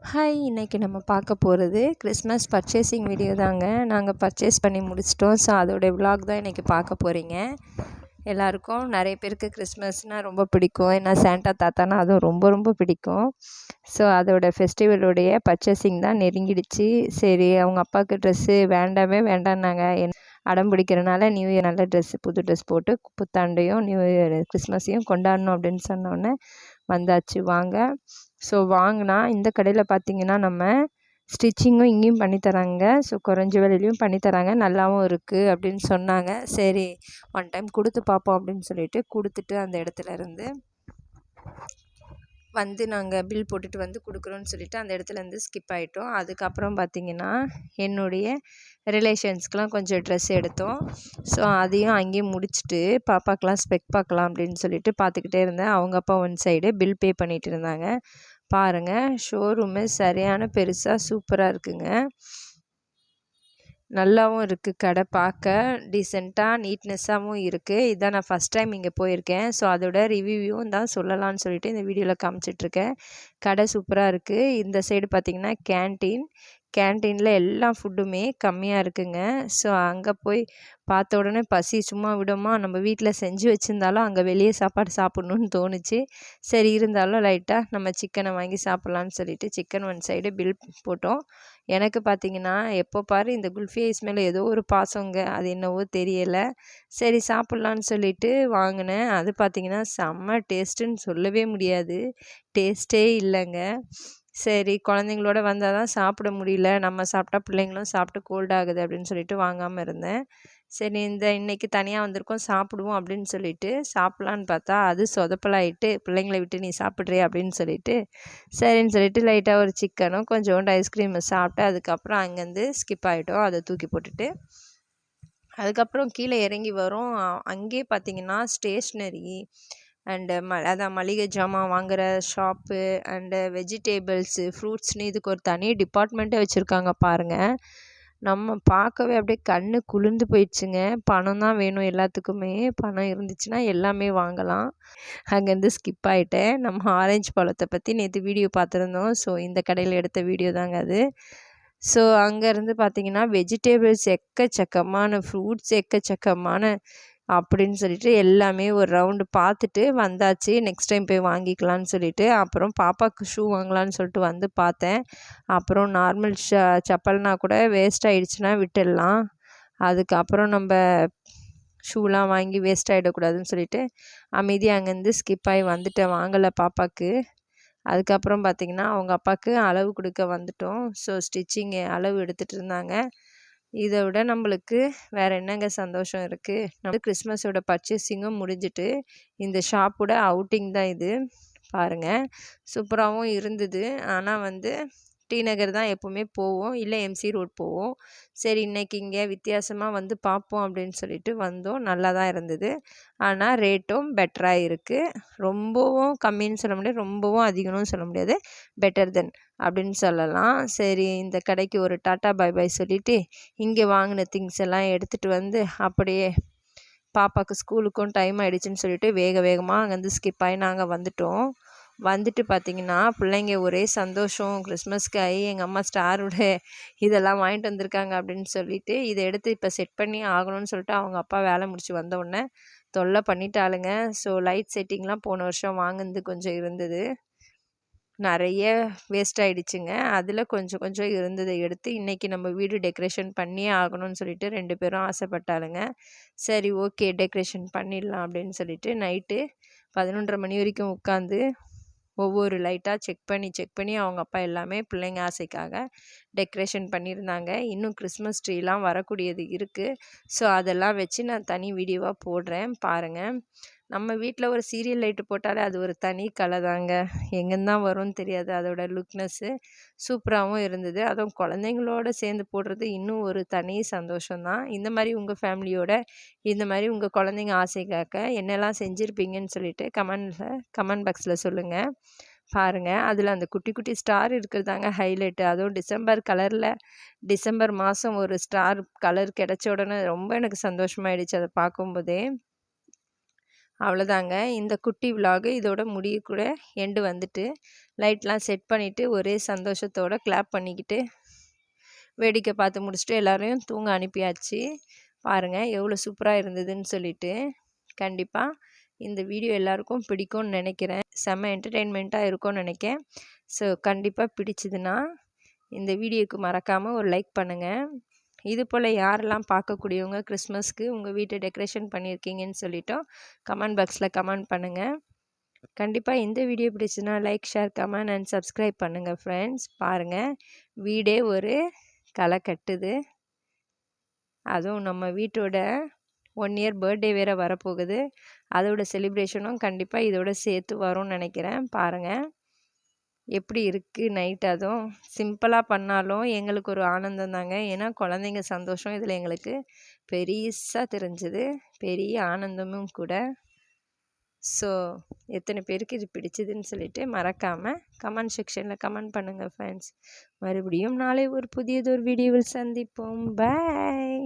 Hi இன்றைக்கி நம்ம பார்க்க போகிறது கிறிஸ்மஸ் பர்ச்சேசிங் வீடியோ தாங்க. நாங்கள் பர்ச்சேஸ் பண்ணி முடிச்சிட்டோம். ஸோ அதோடைய விலாக் தான் இன்றைக்கி பார்க்க போகிறீங்க எல்லாருக்கும் நிறைய பேருக்கு கிறிஸ்மஸ்னால் ரொம்ப பிடிக்கும். ஏன்னா சாண்டா தாத்தானா அதுவும் ரொம்ப ரொம்ப பிடிக்கும். ஸோ அதோடய ஃபெஸ்டிவலுடைய பர்ச்சேசிங் தான் நெருங்கிடுச்சு. சரி அவங்க அப்பாவுக்கு ட்ரெஸ்ஸு வேண்டாமே வேண்டான்னாங்க என் அடம் பிடிக்கிறனால நியூ இயர் நல்ல ட்ரெஸ்ஸு புது ட்ரெஸ் போட்டு புத்தாண்டையும் நியூ இயர் கிறிஸ்மஸையும் கொண்டாடணும் அப்படின்னு சொன்னோன்னே வந்தாச்சு வாங்க. ஸோ வாங்கினா இந்த கடையில் பார்த்தீங்கன்னா நம்ம ஸ்டிச்சிங்கும் இங்கேயும் பண்ணித்தராங்க ஸோ குறைஞ்ச விலையிலையும் பண்ணித்தராங்க நல்லாவும் இருக்குது அப்படின்னு சொன்னாங்க. சரி ஒன் டைம் கொடுத்து பார்ப்போம் அப்படின்னு சொல்லிட்டு கொடுத்துட்டு அந்த இடத்துல இருந்து வந்து நாங்கள் பில் போட்டுட்டு வந்து கொடுக்குறோன்னு சொல்லிட்டு அந்த இடத்துலேருந்து ஸ்கிப் ஆகிட்டோம் அதுக்கப்புறம் பார்த்திங்கன்னா என்னுடைய ரிலேஷன்ஸ்க்கெலாம் கொஞ்சம் ட்ரெஸ் எடுத்தோம். ஸோ அதையும் அங்கேயும் முடிச்சுட்டு பாப்பாக்கெலாம் ஸ்பெக் பார்க்கலாம் அப்படின்னு சொல்லிட்டு பார்த்துக்கிட்டே இருந்தேன். அவங்க அப்பா ஒன் சைடு பில் பே பண்ணிகிட்டு இருந்தாங்க. பாருங்கள் ஷோரூமு சரியான பெருசாக சூப்பராக இருக்குங்க. நல்லாவும் இருக்குது கடை பார்க்க டீசெண்டாக நீட்னஸ்ஸாகவும் இருக்குது இதான் நான் ஃபஸ்ட் டைம் இங்கே போயிருக்கேன். ஸோ அதோட ரிவ்யூவும் தான் சொல்லலான்னு சொல்லிட்டு இந்த வீடியோவில் காமிச்சிட்ருக்கேன் கடை சூப்பராக இருக்குது இந்த சைடு பார்த்திங்கன்னா கேன்டீன் கேன்டீனில் எல்லா ஃபுட்டுமே கம்மியாக இருக்குங்க. ஸோ அங்கே போய் பார்த்த உடனே பசி சும்மா விடுமா? நம்ம வீட்டில் செஞ்சு வச்சுருந்தாலும் அங்கே வெளியே சாப்பாடு சாப்பிட்ணுன்னு தோணுச்சு. சரி இருந்தாலும் லைட்டாக நம்ம சிக்கனை வாங்கி சாப்பிட்லான்னு சொல்லிட்டு சிக்கன் ஒன் சைடு பில் போட்டோம். எனக்கு பார்த்தீங்கன்னா எப்போ பாரு இந்த குல்ஃபி ஐஸ் மேலே ஏதோ ஒரு பாசங்க. அது என்னவோ தெரியலை. சரி சாப்பிட்லான்னு சொல்லிட்டு வாங்கினேன். அது பார்த்திங்கன்னா செம்ம டேஸ்ட்டுன்னு சொல்லவே முடியாது. டேஸ்ட்டே இல்லைங்க. சரி குழந்தைங்களோட வந்தால் தான் சாப்பிட முடியல. நம்ம சாப்பிட்டா பிள்ளைங்களும் சாப்பிட்டு கோல்ட் ஆகுது அப்படின்னு சொல்லிட்டு வாங்காமல் இருந்தேன். சரி இந்த இன்றைக்கி தனியாக வந்திருக்கோம் சாப்பிடுவோம் அப்படின்னு சொல்லிட்டு சாப்பிட்லான்னு பார்த்தா அது சொதப்பலாயிட்டு பிள்ளைங்களை விட்டு நீ சாப்பிட்றிய அப்படின்னு சொல்லிட்டு சரின்னு சொல்லிட்டு லைட்டாக ஒரு சிக்கனும் கொஞ்சோண்டு ஐஸ்கிரீம் சாப்பிட்டு அதுக்கப்புறம் அங்கேருந்து ஸ்கிப் ஆகிட்டோம் அதை தூக்கி போட்டுட்டு அதுக்கப்புறம் கீழே இறங்கி வரும். அங்கேயே பார்த்தீங்கன்னா ஸ்டேஷ்னரி அண்டு ம அதான் மளிகை ஜாமான் வாங்குகிற ஷாப்பு அண்டு வெஜிடேபிள்ஸு ஃப்ரூட்ஸ்னு இதுக்கு ஒரு தனி டிபார்ட்மெண்ட்டே வச்சுருக்காங்க பாருங்கள் நம்ம பார்க்கவே அப்படியே கண் குளிர்ந்து போயிடுச்சுங்க. பணம் தான் வேணும் எல்லாத்துக்குமே. பணம் இருந்துச்சுன்னா எல்லாமே வாங்கலாம். அங்கேருந்து ஸ்கிப் ஆகிட்டேன் நம்ம ஆரஞ்சு பழத்தை பற்றி நேற்று வீடியோ பார்த்துருந்தோம். ஸோ இந்த கடையில் எடுத்த வீடியோ தாங்க அது. ஸோ அங்கேருந்து பார்த்தீங்கன்னா வெஜிடேபிள்ஸ் எக்கச்சக்கமான ஃப்ரூட்ஸ் எக்கச்சக்கமான அப்படின்னு சொல்லிட்டு எல்லாமே ஒரு ரவுண்டு பார்த்துட்டு வந்தாச்சு. நெக்ஸ்ட் டைம் போய் வாங்கிக்கலான்னு சொல்லிட்டு. அப்புறம் பாப்பாவுக்கு ஷூ வாங்கலான்னு சொல்லிட்டு வந்து பார்த்தேன். அப்புறம் நார்மல் ஷ செப்பல்னா கூட வேஸ்ட் ஆகிடுச்சுன்னா விட்டுடலாம். அதுக்கப்புறம் நம்ம ஷூலாம் வாங்கி வேஸ்ட் ஆகிடக்கூடாதுன்னு சொல்லிட்டு அமைதியாக அங்கேருந்து ஸ்கிப் ஆகி வந்துட்டேன். வாங்கலை பாப்பாவுக்கு அதுக்கப்புறம் பார்த்திங்கன்னா அவங்க அப்பாவுக்கு அளவு கொடுக்க வந்துட்டோம். ஸோ ஸ்டிச்சிங் அளவு எடுத்துகிட்டு இருந்தாங்க. இதை விட நம்மளுக்கு வேறு என்னங்க சந்தோஷம் இருக்குது நம்ம கிறிஸ்மஸோட பர்ச்சேசிங்கும் முடிஞ்சிட்டு இந்த ஷாப்போட அவுட்டிங் தான் இது. பாருங்கள் சூப்பராகவும் இருந்தது. ஆனால் வந்து டி நகர் தான் எப்போவுமே போவோம். இல்லை எம்சி ரோட் போவோம். சரி இன்றைக்கி இங்கே வித்தியாசமாக வந்து பார்ப்போம் அப்படின்னு சொல்லிட்டு வந்தோம். நல்லா தான் இருந்தது. ஆனால் ரேட்டும் பெட்டராக இருக்குது ரொம்பவும் கம்மின்னு சொல்ல முடியாது. ரொம்பவும் அதிகம்னு சொல்ல முடியாது. பெட்டர் தென் அப்படின்னு சொல்லலாம். சரி இந்த கடைக்கு ஒரு டாட்டா பாய் பாய் சொல்லிவிட்டு இங்கே வாங்கின திங்ஸ் எல்லாம் எடுத்துகிட்டு வந்து அப்படியே பாப்பாவுக்கு ஸ்கூலுக்கும் டைம் ஆகிடுச்சின்னு சொல்லிட்டு வேக வேகமாக அங்கேருந்து ஸ்கிப் ஆகி நாங்கள் வந்துட்டோம். வந்துட்டு பார்த்தீங்கன்னா பிள்ளைங்க ஒரே சந்தோஷம் கிறிஸ்மஸ்க்கு ஆகி எங்கள் அம்மா ஸ்டாரோட இதெல்லாம் வாங்கிட்டு வந்திருக்காங்க அப்படின்னு சொல்லிட்டு இதை எடுத்து இப்போ செட் பண்ணி ஆகணும்னு சொல்லிட்டு அவங்க அப்பா வேலை முடிச்சு வந்தோடனே தொல்லை பண்ணிட்டாளுங்க. ஸோ லைட் செட்டிங்லாம் போன வருஷம் வாங்கினது கொஞ்சம் இருந்தது. நிறைய வேஸ்ட் ஆகிடுச்சுங்க அதில் கொஞ்சம் கொஞ்சம் இருந்ததை எடுத்து இன்றைக்கி நம்ம வீடு டெக்கரேஷன் பண்ணியே ஆகணும்னு சொல்லிட்டு ரெண்டு பேரும் ஆசைப்பட்டாளுங்க. சரி ஓகே டெக்கரேஷன் பண்ணிடலாம் அப்படின்னு சொல்லிட்டு நைட்டு பதினொன்றரை மணி வரைக்கும் உட்காந்து ஒவ்வொரு லைட்டாக செக் பண்ணி செக் பண்ணி அவங்க அப்பா எல்லாமே பிள்ளைங்க ஆசைக்காக டெக்கரேஷன் பண்ணியிருந்தாங்க. இன்னும் கிறிஸ்மஸ் ட்ரீலாம் வரக்கூடியது இருக்குது ஸோ அதெல்லாம் வச்சு நான் தனி வீடியோவாக போடுறேன். பாருங்கள் நம்ம வீட்டில் ஒரு சீரியல் லைட்டு போட்டாலே அது ஒரு தனி கலை தாங்க. எங்கேருந்தான் வரும்னு தெரியாது. அதோட லுக்னஸ்ஸு சூப்பராகவும் இருந்தது. அதுவும் குழந்தைங்களோட சேர்ந்து போடுறது இன்னும் ஒரு தனி சந்தோஷம்தான் இந்த மாதிரி உங்கள் ஃபேமிலியோட இந்த மாதிரி உங்கள் குழந்தைங்க ஆசைக்காக்க என்னெல்லாம் செஞ்சுருப்பீங்கன்னு சொல்லிட்டு கமெண்டில் கமெண்ட் பாக்ஸில் சொல்லுங்கள் பாருங்கள் அதில் அந்த குட்டி குட்டி ஸ்டார் இருக்கிறதாங்க ஹைலைட்டு அதுவும் டிசம்பர் கலரில் டிசம்பர் மாதம் ஒரு ஸ்டார் கலர் கிடச்ச உடனே ரொம்ப எனக்கு சந்தோஷமாயிடுச்சு அதை பார்க்கும்போதே. அவ்வளோதாங்க. இந்த குட்டி விலாகு இதோட முடிய கூட எண்டு வந்துட்டு லைட்லாம் செட் பண்ணிவிட்டு ஒரே சந்தோஷத்தோடு கிளாப் பண்ணிக்கிட்டு வேடிக்கை பார்த்து முடிச்சுட்டு எல்லோரையும் தூங்க அனுப்பியாச்சு. பாருங்கள் எவ்வளோ சூப்பராக இருந்ததுன்னு சொல்லிட்டு. கண்டிப்பாக இந்த வீடியோ எல்லாருக்கும் பிடிக்கும்னு நினைக்கிறேன். செம்ம என்டர்டெயின்மெண்ட்டாக இருக்கும்னு நினைக்கிறேன் ஸோ கண்டிப்பாக பிடிச்சதுன்னா இந்த வீடியோக்கு மறக்காமல் ஒரு லைக் பண்ணுங்கள் இது போல் யாரெல்லாம் பார்க்கக்கூடியவங்க கிறிஸ்மஸ்க்கு உங்கள் வீட்டை டெக்கரேஷன் பண்ணியிருக்கீங்கன்னு சொல்லிட்டோம். கமெண்ட் பாக்ஸில் கமெண்ட் பண்ணுங்கள் கண்டிப்பாக இந்த video பிடிச்சுன்னா like share comment and subscribe பண்ணுங்கள் ஃப்ரெண்ட்ஸ். பாருங்கள் வீடே ஒரு களை கட்டுது. அதுவும் நம்ம வீட்டோட ஒன் இயர் பர்த்டே வேறு வரப்போகுது. அதோட செலிப்ரேஷனும் கண்டிப்பாக இதோட சேர்த்து வரும்னு நினைக்கிறேன். பாருங்கள் எப்படி இருக்குது நைட் அதுவும்? சிம்பிளாக பண்ணாலும் எங்களுக்கு ஒரு ஆனந்தம் தாங்க. ஏன்னா குழந்தைங்க சந்தோஷம் இதில் எங்களுக்கு பெரிசாக தெரிஞ்சுது. பெரிய ஆனந்தமும் கூட. ஸோ எத்தனை பேருக்கு இது பிடிச்சதுன்னு சொல்லிட்டு மறக்காமல் கமெண்ட் செக்ஷனில் கமெண்ட் பண்ணுங்கள் ஃப்ரெண்ட்ஸ் மறுபடியும் நாளை ஒரு புதியதொரு வீடியோவில் சந்திப்போம். பாய்